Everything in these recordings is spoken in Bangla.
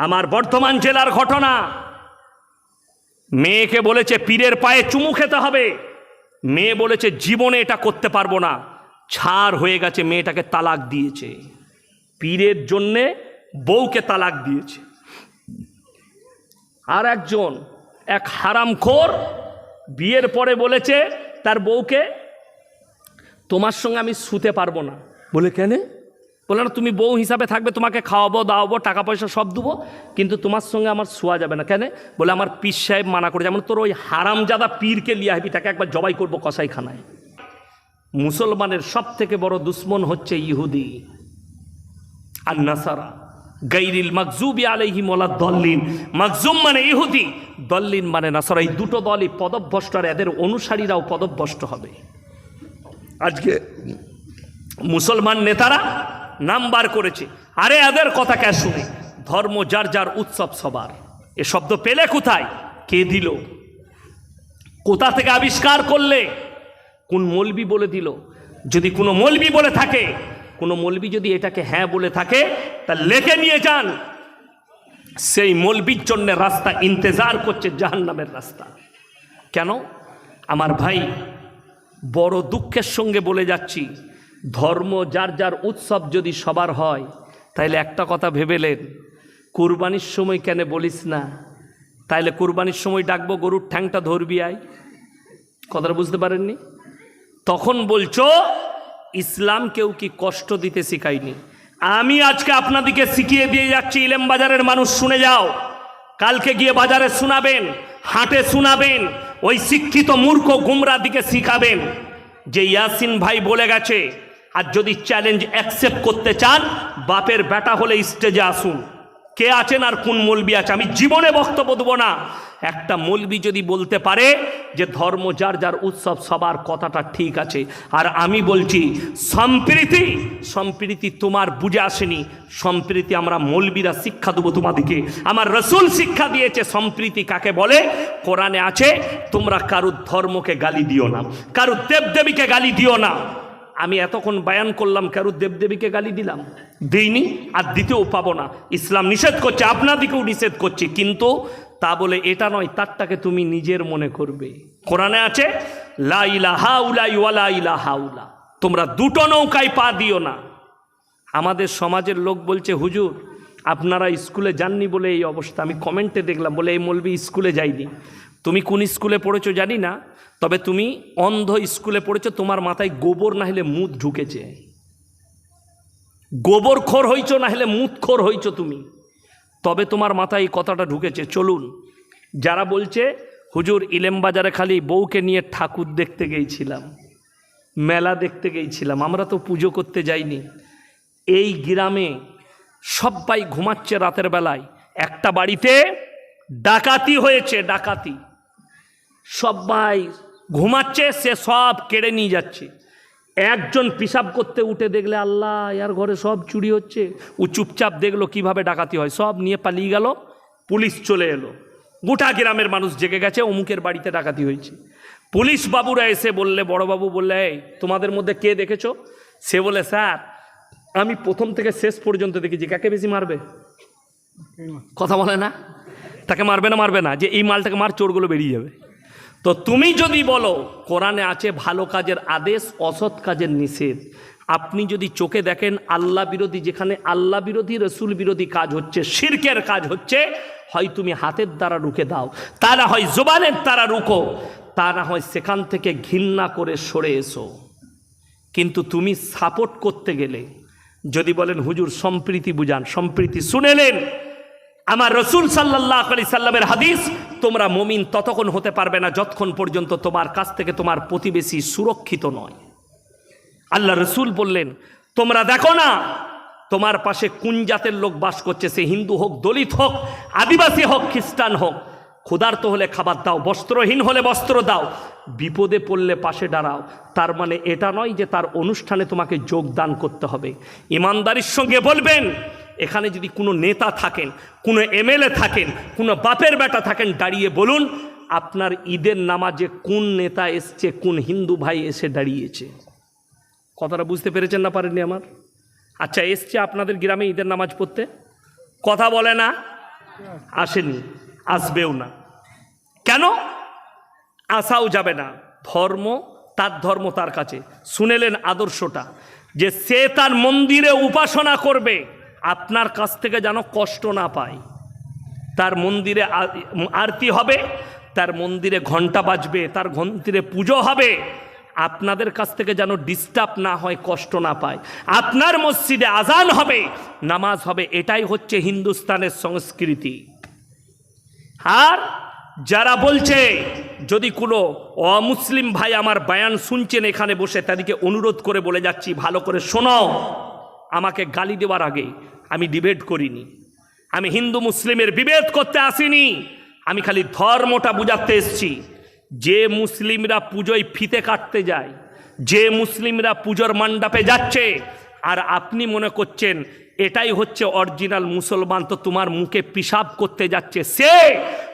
আমার বর্ধমান জেলার ঘটনা। মেয়েকে বলেছে, পীরের পায়ে চুমু খেতে হবে। মেয়ে বলেছে, জীবনে এটা করতে পারব না। ছাড় হয়ে গেছে, মেয়েটাকে তালাক দিয়েছে। পীরের জন্যে বউকে তালাক দিয়েছে। আর একজন, এক হারামখোর, বিয়ের পরে বলেছে, তার বউকে তোমার সঙ্গে আমি শুতে পারব না। বলে কেন? বলে না, তুমি বউ হিসাবে থাকবে, তোমাকে খাওয়াবো, দাওয়াবো, টাকা পয়সা সব দেবো, কিন্তু তোমার সঙ্গে আমার শোয়া যাবে না। কেন? বলে, আমার পীর সাহেব মানা করে যেমন তোর ওই হারামজাদা পীরকে লিয়ে আসবি, তাকে একবার জবাই করব কসাইখানায়। মুসলমানের সব থেকে বড় দুশ্মন হচ্ছে ইহুদি আর নাসারা। গাইরিল মাকজুবি আলাইহি মোলা দল্লিন। মাকজুম মানে ইহুদি, দল্লিন মানে নাসারা। এই দুটো দলই পদভ্রষ্ট আর এদের অনুসারীরাও পদভ্রষ্ট হবে। আজকে মুসলমান নেতারা নাম্বার করেছে। আরে এদের কথা কে শুনে? ধর্ম যার যার উৎসব সবার। এ শব্দ পেলে কোথায়? কে দিল? কোথা থেকে আবিষ্কার করলে? কোন মলবি বলে দিল? যদি কোনো মলবি বলে থাকে, কোনো মলবি যদি এটাকে হ্যাঁ বলে থাকে, তা লেখে নিয়ে যান। সেই মলবির জন্য রাস্তা ইন্তজার করছে জাহান্নামের রাস্তা। কেন? আমার ভাই, বড় দুঃখের সঙ্গে বলে যাচ্ছি। ধর্ম, যার যার উৎসব যদি সবার হয়, তাইলে একটা কথা ভেবেলেন কুরবানির সময় কেন বলিস না? তাইলে কুরবানির সময় ডাকবো, গরুর ঠ্যাংটা ধরবি আয়। কথাটা বুঝতে পারেননি? তখন বলছো, ইসলাম কেউ কি কষ্ট দিতে শিখায়নি? আমি আজকে আপনাদিকে শিখিয়ে দিয়ে যাচ্ছি, ইলেম বাজারের মানুষ শুনে যাও। কালকে গিয়ে বাজারে শোনাবেন, হাটে শোনাবেন, ওই শিক্ষিত মূর্খ গুমরা দিকে শিখাবেন। যে ইয়াসিন ভাই বলে গেছে আর যদি চ্যালেঞ্জ অ্যাকসেপ্ট করতে চান, বাপের বেটা হলে স্টেজে আসুন। কে আছেন আর কোন মলবি আছে? আমি জীবনে বক্তব্য দেবো না। একটা মলবি যদি বলতে পারে যে ধর্ম যার যার উৎসব, সবার কথাটা ঠিক আছে। আর আমি বলছি, সম্প্রীতি সম্প্রীতি তোমার বুঝে আসেনি। সম্প্রীতি আমরা মলবিরা শিক্ষা দেবো তোমাদেরকে। আমার রসুল শিক্ষা দিয়েছে, সম্প্রীতি কাকে বলে? কোরআনে আছে, তোমরা কারুর ধর্মকে গালি দিও না। কারুর দেবদেবীকে গালি দিও না। আমি এতক্ষণ বায়ান করলাম কারুর দেবদেবীকে গালি দিলাম। দিইনি। আর দিতেও পাবো না। ইসলাম নিষেধ করছে আপনাদিকেও নিষেধ করছে কিন্তু তা বলে এটা নয় তারটাকে তুমি নিজের মনে করবে। কোরআনে আছে লা ইলাহা উলাই ওয়ালা ইলাহা উলা। তোমরা দুটো নৌকায় পা দিও না। আমাদের সমাজের লোক বলছে হুজুর আপনারা স্কুলে যাননি বলে এই অবস্থা। আমি কমেন্টে দেখলাম বলে এই মলবি স্কুলে যাইনি তুমি কোন স্কুলে পড়েছো জানি না, তবে তুমি অন্ধ স্কুলে পড়েছো, তোমার মাথায় গোবর না হলে মুদ ঢুকেছে। গোবর খোর হইছো না হলে মুদ খোর হইছো তুমি। তবে তোমার মাথায় এই কথাটা ঢুকেছে, চলুন। যারা বলছে, হুজুর ইলেম বাজারে খালি বউকে নিয়ে ঠাকুর দেখতে গিয়েছিলাম মেলা দেখতে গিয়েছিলাম আমরা তো পুজো করতে যাইনি। এই গ্রামে সবাই ঘুমাচ্ছে রাতের বেলায়। একটা বাড়িতে ডাকাতি হয়েছে, ডাকাতি। সবাই ঘুমাচ্ছে সে সব কেড়ে নিয়ে যাচ্ছে। একজন পিসাব করতে উঠে দেখলে আল্লাহ ইয়ার ঘরে সব চুরি হচ্ছে। ও চুপচাপ দেখল কীভাবে ডাকাতি হয়। সব নিয়ে পালিয়ে গেল পুলিশ চলে এলো। গোটা গ্রামের মানুষ জেগে গেছে অমুকের বাড়িতে ডাকাতি হয়েছে। পুলিশ বাবুরা এসে বললে বড়বাবু বললে এই তোমাদের মধ্যে কে দেখেছ? সে বলে স্যার আমি প্রথম থেকে শেষ পর্যন্ত দেখেছি। কাকে বেশি মারবে? কথা বলে না? তাকে মারবে না মারবে না। যে এই মালটাকে মার চোরগুলো বেরিয়ে যাবে। তো তুমি যদি বলো, কোরআনে আছে ভালো কাজের আদেশ, অসৎ কাজের নিষেধ। আপনি যদি চোখে দেখেন, আল্লাহ বিরোধী, যেখানে আল্লাহ বিরোধী, রসুল বিরোধী কাজ হচ্ছে, শিরকের কাজ হচ্ছে, হয় তুমি হাতের দ্বারা রুখে দাও, তা না হয় জোবানের দ্বারা রুখো, তা না হয় সেখান থেকে ঘৃণা করে সরে এসো। কিন্তু তুমি সাপোর্ট করতে গেলে, যদি বলেন, হুজুর, সম্প্রীতি বুঝান, সম্প্রীতি শুনেলেন আমার রসুল সাল্লাহ আলি সাল্লামের হাদিস, তোমরা মমিন ততক্ষণ হতে পারবে না যতক্ষণ পর্যন্ত তোমার কাছ থেকে তোমার প্রতিবেশী সুরক্ষিত নয়। আল্লাহ রসুল বললেন, তোমরা দেখো না, তোমার পাশে কোন জাতের লোক বাস করছে, সে হিন্দু হোক, দলিত হোক, আদিবাসী হোক, খ্রিস্টান হোক। ক্ষুধার্ত হলে খাবার দাও, বস্ত্রহীন হলে বস্ত্র দাও, বিপদে পড়লে পাশে দাঁড়াও। তার মানে এটা নয় যে তার অনুষ্ঠানে তোমাকে যোগদান করতে হবে। ইমানদারির সঙ্গে বলবেন এখানে যদি কোনো নেতা থাকেন, কোনো এমএলএ থাকেন, কোনো বাপের বেটা থাকেন, দাঁড়িয়ে বলুন, আপনার ঈদের নামাজে কোন নেতা এসছে, কোন হিন্দু ভাই এসে দাঁড়িয়েছে? কথাটা বুঝতে পেরেছেন না পারেননি আমার? আচ্ছা এসছে আপনাদের গ্রামে ঈদের নামাজ পড়তে? কথা বলে না? আসেনি, আসবেও না। কেন? আসাও যাবে না। ধর্ম, তার ধর্ম তার কাছে। শুনেলেন আদর্শটা, যে সে তার মন্দিরে উপাসনা করবে। আপনার কাছ থেকে যেন কষ্ট না পায়। তার মন্দিরে আরতি হবে, তার মন্দিরে ঘণ্টা বাজবে, তার মন্দিরে পুজো হবে। আপনাদের কাছ থেকে যেন ডিস্টার্ব না হয়, কষ্ট না পায়। আপনার মসজিদে আজান হবে, নামাজ হবে, এটাই হচ্ছে হিন্দুস্তানের সংস্কৃতি। আর যারা বলছে, যদি কোনো অমুসলিম ভাই আমার বায়ান শুনছেন এখানে বসে, তাদেরকে অনুরোধ করে বলে যাচ্ছি, ভালো করে শোনো আমাকে গালি দেওয়ার আগে আমি ডিবেট করিনি। আমি হিন্দু মুসলিমের বিভেদ করতে আসিনি। আমি খালি ধর্মটা বুঝাতে এসছি। যে মুসলিমরা পুজোয় ফিতে কাটতে যায়, যে মুসলিমরা পুজোর মণ্ডপে যাচ্ছে, আর আপনি মনে করছেন এটাই হচ্ছে অরিজিনাল মুসলমান, তো তোমার মুখে পিসাব করতে যাচ্ছে। সে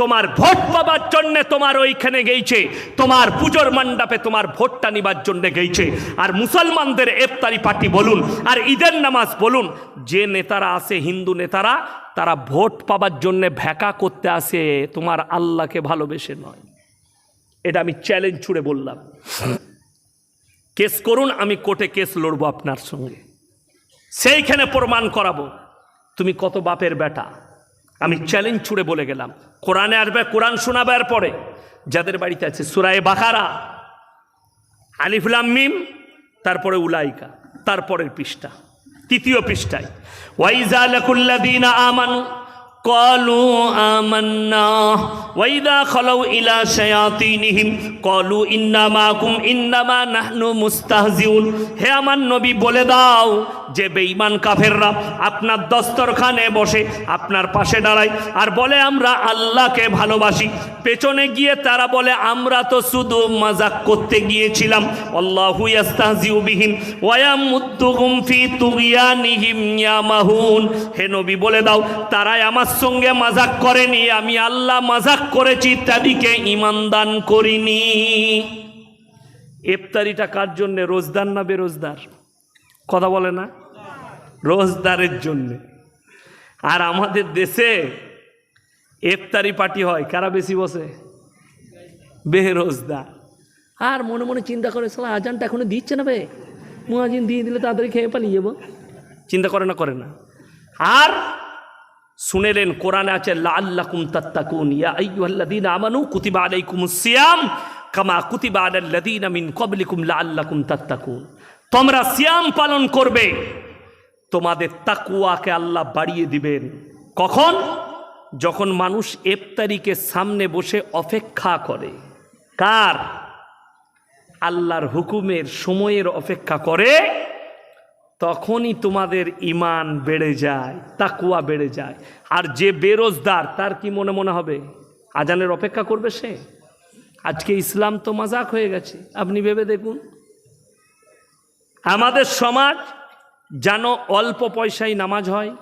তোমার ভোট পাবার জন্য তোমার ওইখানে গেইছে, তোমার পুজোর মণ্ডপে তোমার ভোটটা নিবার জন্য গেইছে। আর মুসলমানদের এফতারি পার্টি বলুন, আর ঈদের নামাজ বলুন, যে নেতারা আসে হিন্দু নেতারা, তারা ভোট পাবার জন্য ভ্যাকা করতে আসে, তোমার আল্লাহকে ভালোবেসে নয়। এটা আমি চ্যালেঞ্জ ছুড়ে বললাম। কেস করুন, আমি কোর্টে কেস লড়বো আপনার সঙ্গে। সেইখানে প্রমাণ করাবো। তুমি কত বাপের বেটা। আমি চ্যালেঞ্জ ছুড়ে বলে গেলাম। কোরআনে আসবে, কোরআন শোনাবার পরে। যাদের বাড়িতে আছে, সুরায় বাকারা আলিফুলাম মিম, তারপরে উলাইকা, তারপরের পৃষ্ঠা, তৃতীয় পৃষ্ঠায়। ওয়াইজা লাকুল্লাদিনা আমানু قالوا آمنا وإذا خلوا إلى شياطينهم قالوا إنا معكم إنما نحن مستهزئون হে আমার নবী বলে দাও যে বেঈমান কাফেররা আপনার দস্তরখানে বসে আপনার পাশে দাঁড়ায় আর বলে আমরা আল্লাহকে ভালোবাসি পেছনে গিয়ে তারা বলে আমরা তো শুধু মজাক করতে গিয়েছিলাম আল্লাহু ইয়াস্তাহজিউ বিহিম ওয়ায়ামুদ্দুহুম ফি তুগিয়ানিহিম ইয়ামাহুন হে নবী বলে দাও তারাই আমার সঙ্গে মাজাক করেনি আমি আল্লাহ মাজাক করেছি তাদিকে ইমানদান করিনি। ইফতারিটা কার জন্যে? রোজদার না বেরোজদার? কথা বলে না? রোজদারের জন্যে। আর আমাদের দেশে ইফতারি পার্টি হয় কারা বেশি বসে? বেরোজদার। আর মনে মনে চিন্তা করে সালা আজানটা এখনও দিচ্ছে না বে? মুয়াজিন দিয়ে দিলে তাড়াতাড়ি খেয়ে পালিয়ে যাব। চিন্তা করে না করে না। আর শুনেলেন, কোরআনে আছে লাল্লাকুম তাত্তাকুন, ইয়া আমানু কুতিবা সিয়াম কামা কুতিবা লাল্লাকুম তাত্তাকুন। তোমরা সিয়াম পালন করবে, তোমাদের তাকুয়াকে আল্লাহ বাড়িয়ে দিবেন। কখন? যখন মানুষ ইফতারিকে সামনে বসে অপেক্ষা করে। কার? আল্লাহর হুকুমের, সময়ের অপেক্ষা করে তখনই তোমাদের ইমান বেড়ে যায় তাকুয়া বেড়ে যায়। আর যে বেরোজদার তার কি মনে মনে হবে? আজানের অপেক্ষা করবে সে? আজকে ইসলাম তো মজাক হয়ে গেছে, আপনি ভেবে দেখুন। আমাদের সমাজ যেন অল্প পয়সায় নামাজ হয়,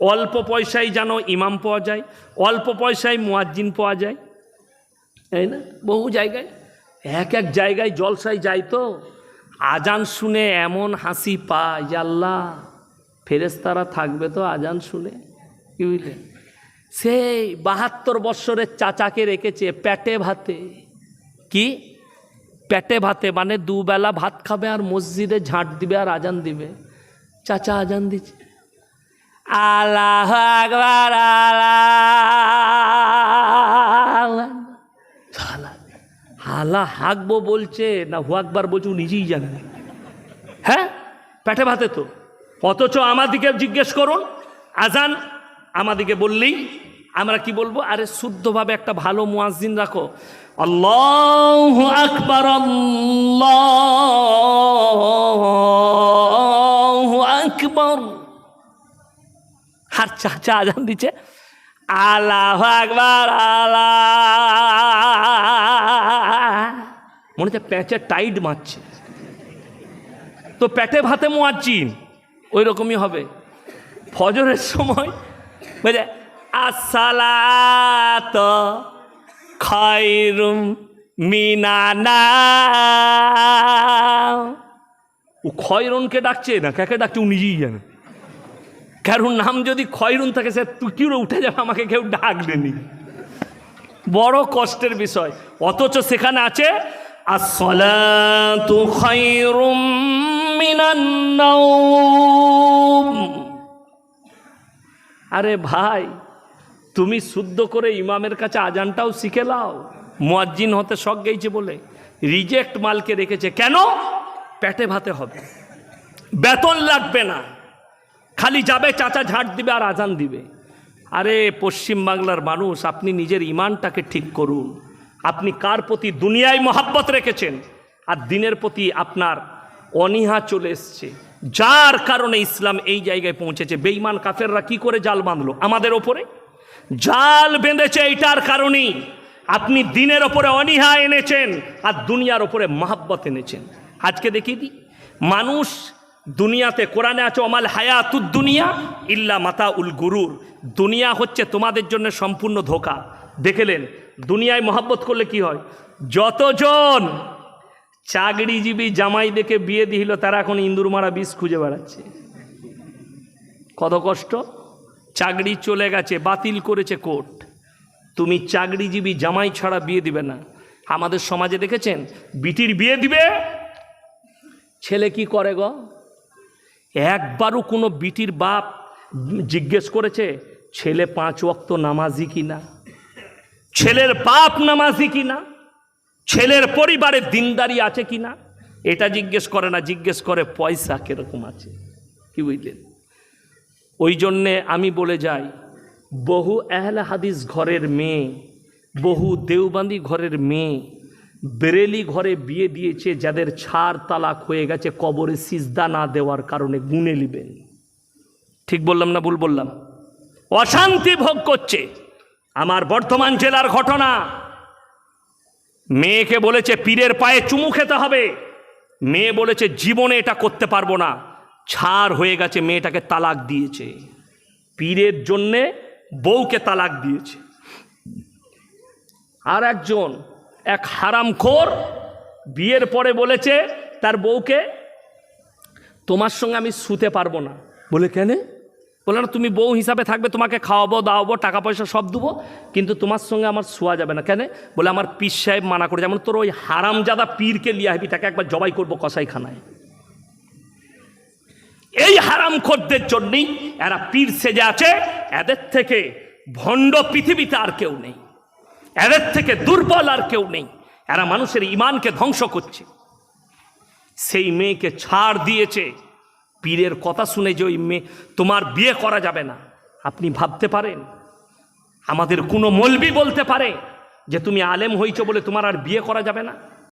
অল্প পয়সায় যেন ইমাম পাওয়া যায়, অল্প পয়সায় মুয়াজ্জিন পাওয়া যায়। তাই না? বহু জায়গায়, এক এক জায়গায় জলসায় যায় তো। আজান শুনে এমন হাসি পায় আল্লাহ ফেরেস্তারা থাকবে তো আজান শুনে? কি বুঝলেন সেই বাহাত্তর বৎসরের চাচাকে রেখেছে পেটে ভাতে। কি? পেটে ভাতে মানে দুবেলা ভাত খাবে আর মসজিদে ঝাঁট দিবে আর আজান দিবে। চাচা আজান দিচ্ছে। আল্লাহ আকবার, আল্লাহ হালা হাঁকবো বলছে, না হুয়াকবার বলছে, ও নিজেই জানে না। হ্যাঁ? পেটে ভাতে তো। অথচ আমাদিকে জিজ্ঞেস করুন, আজান আমাদিকে বললেই আমরা কি বলব? আরে শুদ্ধভাবে একটা ভালো মুয়াজ্জিন রাখো। আল্লাহ আকবার, আল্লাহ আকবর। আর চাচা আজান দিচ্ছে। আল্লাহ আকবার, আল্লাহ। মনে হচ্ছে প্যাঁচে টাইট মারছে। তো পেটে ভাতে মোয়াচ্ছিন ওই রকমই হবে। ফজরের সময় বুঝে আসসালাত খায়রুম মিনানা ও খয়রনকে ডাকছে না, কাকে ডাকছে? ও নিজেই জানে। কারণ নাম যদি খয়রুন থাকে, সে তুকিরও উঠে যাবে, আমাকে কেউ ডাকলেনি বড় কষ্টের বিষয়। অথচ সেখানে আছে আরে ভাই, তুমি শুদ্ধ করে ইমামের কাছে আজানটাও শিখে লাও। মুয়াজ্জিন হতে শখ গেছে বলে রিজেক্ট মালকে রেখেছে। কেন? পেটে ভাতে হবে। বেতন লাগবে না। খালি যাবে, চাচা ঝাড় দিবে আর আজান দিবে। আরে, পশ্চিম বাংলার মানুষ, আপনি নিজের ইমানটাকে ঠিক করুন। আপনি কার প্রতি দুনিয়ায় মহাব্বত রেখেছেন? আর দিনের প্রতি আপনার অনীহা চলে এসছে। যার কারণে ইসলাম এই জায়গায় পৌঁছেছে। বেঈমান কাফেররা কি করে জাল বাঁধলো? আমাদের ওপরে? জাল বেঁধেছে এইটার কারণেই আপনি দিনের ওপরে অনীহা এনেছেন আর দুনিয়ার ওপরে মহাব্বত এনেছেন। আজকে দেখিয়ে দিই, মানুষ দুনিয়াতে কোরআনে আছে অমাল হায়াতুদ দুনিয়া ইল্লা মাতা উল গুরুর। দুনিয়া হচ্ছে তোমাদের জন্য সম্পূর্ণ ধোকা। দেখেলেন, দুনিয়ায় মহাব্বত করলে কি হয়? যতজন চাকরিজীবী জামাই দেখে বিয়ে দিল, তারা এখন ইন্দুর মারা বিষ খুঁজে বেড়াচ্ছে। কত কষ্ট? চাকরি চলে গেছে, বাতিল করেছে কোর্ট। তুমি চাকরিজীবী জামাই ছাড়া বিয়ে দিবে না। আমাদের সমাজে দেখেছেন, বিটির বিয়ে দিবে? ছেলে কি করে গো? একবারও কোনো বিটির বাপ জিজ্ঞেস করেছে, ছেলে পাঁচ ওয়াক্ত নামাজি কিনা ছেলের বাপ নামাজি কিনা ছেলের পরিবারে দিনদারি আছে কিনা এটা জিজ্ঞেস করে না, জিজ্ঞেস করে, পয়সা কীরকম আছে? কি বুঝলেন? ওই জন্যে আমি বলে যাই, বহু এহলে হাদিস ঘরের মেয়ে, বহু দেওবান্দি ঘরের মেয়ে বেরেলি ঘরে বিয়ে দিয়েছে, যাদের ছাড় তালাক হয়ে গেছে, কবরে সিজদা না দেওয়ার কারণে গুনে নিবেন। ঠিক বললাম না ভুল বললাম? অশান্তি ভোগ করছে। আমার বর্ধমান জেলার ঘটনা। মেয়েকে বলেছে, পীরের পায়ে চুমু খেতে হবে। মেয়ে বলেছে, জীবনে এটা করতে পারব না। ছাড় হয়ে গেছে, মেয়েটাকে তালাক দিয়েছে। পীরের জন্যে বউকে তালাক দিয়েছে। আর একজন এক হারামখোর বিয়ের পরে বলেছে তার বউকে তোমার সঙ্গে আমি শুতে পারব না। বলে কেন? বলে না তুমি বউ হিসাবে থাকবে তোমাকে খাওয়াবো দাওয়াবো টাকা পয়সা সব দেবো কিন্তু তোমার সঙ্গে আমার শোয়া যাবে না। কেন? বলে আমার পীর সাহেব মানা করে যেমন তোর ওই হারামজাদা পীরকে লিয়ে আসবি তাকে একবার জবাই করব কসাইখানায়। এই হারাম খোরদের জন্যই এরা পীর সেজে আছে এদের থেকে ভণ্ড পৃথিবীতে আর কেউ নেই। এদের থেকে দুর্বল আর কেউ নেই। এরা মানুষের ইমানকে ধ্বংস করছে। সেই মেয়েকে ছাড় দিয়েছে। পীরের কথা শুনে যে ওই মেয়ে, তোমার বিয়ে করা যাবে না। আপনি ভাবতে পারেন? আমাদের কোনো মলবি বলতে পারে যে, তুমি আলেম হইছো বলে তোমার আর বিয়ে করা যাবে না?